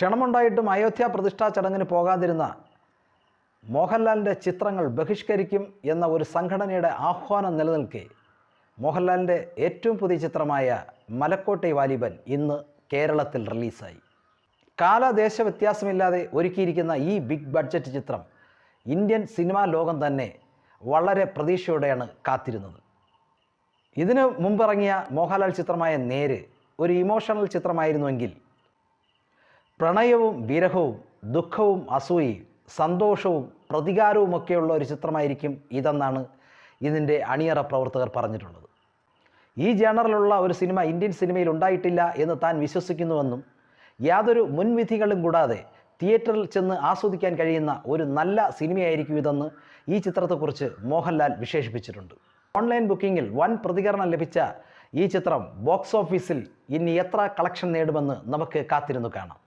ക്ഷണമുണ്ടായിട്ടും അയോധ്യ പ്രതിഷ്ഠാ ചടങ്ങിന് പോകാതിരുന്ന മോഹൻലാലിന്റെ ചിത്രങ്ങൾ ബഹിഷ്കരിക്കും എന്ന ഒരു സംഘടനയുടെ ആഹ്വാനം നിലനിൽക്കെ മോഹൻലാലിന്റെ ഏറ്റവും പുതിയ ചിത്രമായ മലക്കോട്ടെ വാലിബൻ ഇന്ന് കേരളത്തിൽ റിലീസായി. കാലദേശ വ്യത്യാസമില്ലാതെ ഒരുക്കിയിരിക്കുന്ന ഈ ബിഗ് ബഡ്ജറ്റ് ചിത്രം ഇന്ത്യൻ സിനിമാ ലോകം തന്നെ വളരെ പ്രതീക്ഷയോടെയാണ് കാത്തിരുന്നത്. ഇതിനു മുമ്പിറങ്ങിയ മോഹൻലാൽ ചിത്രമായ നേര് ഒരു ഇമോഷണൽ ചിത്രമായിരുന്നുവെങ്കിൽ പ്രണയവും വിരഹവും ദുഃഖവും അസൂയയും സന്തോഷവും പ്രതികാരവും പ്രതികാരവുമൊക്കെയുള്ള ഒരു ചിത്രമായിരിക്കും ഇതെന്നാണ് ഇതിന്റെ അണിയറ പ്രവർത്തകർ പറഞ്ഞിട്ടുള്ളത്. ഈ ജേണറിലുള്ള ഒരു സിനിമ ഇന്ത്യൻ സിനിമയിൽ ഉണ്ടായിട്ടില്ല എന്ന് താൻ വിശ്വസിക്കുന്നുവെന്നും യാതൊരു മുൻവിധികളും കൂടാതെ തിയേറ്ററിൽ ചെന്ന് ആസ്വദിക്കാൻ കഴിയുന്ന ഒരു നല്ല സിനിമയായിരിക്കും ഇതെന്ന് ഈ ചിത്രത്തെക്കുറിച്ച് മോഹൻലാൽ വിശേഷിപ്പിച്ചിട്ടുണ്ട്. ഓൺലൈൻ ബുക്കിങ്ങിൽ വൻ പ്രതികരണം ലഭിച്ച ഈ ചിത്രം ബോക്സ് ഓഫീസിൽ ഇനി എത്ര കളക്ഷൻ നേടുമെന്ന് നമുക്ക് കാത്തിരുന്നു കാണാം.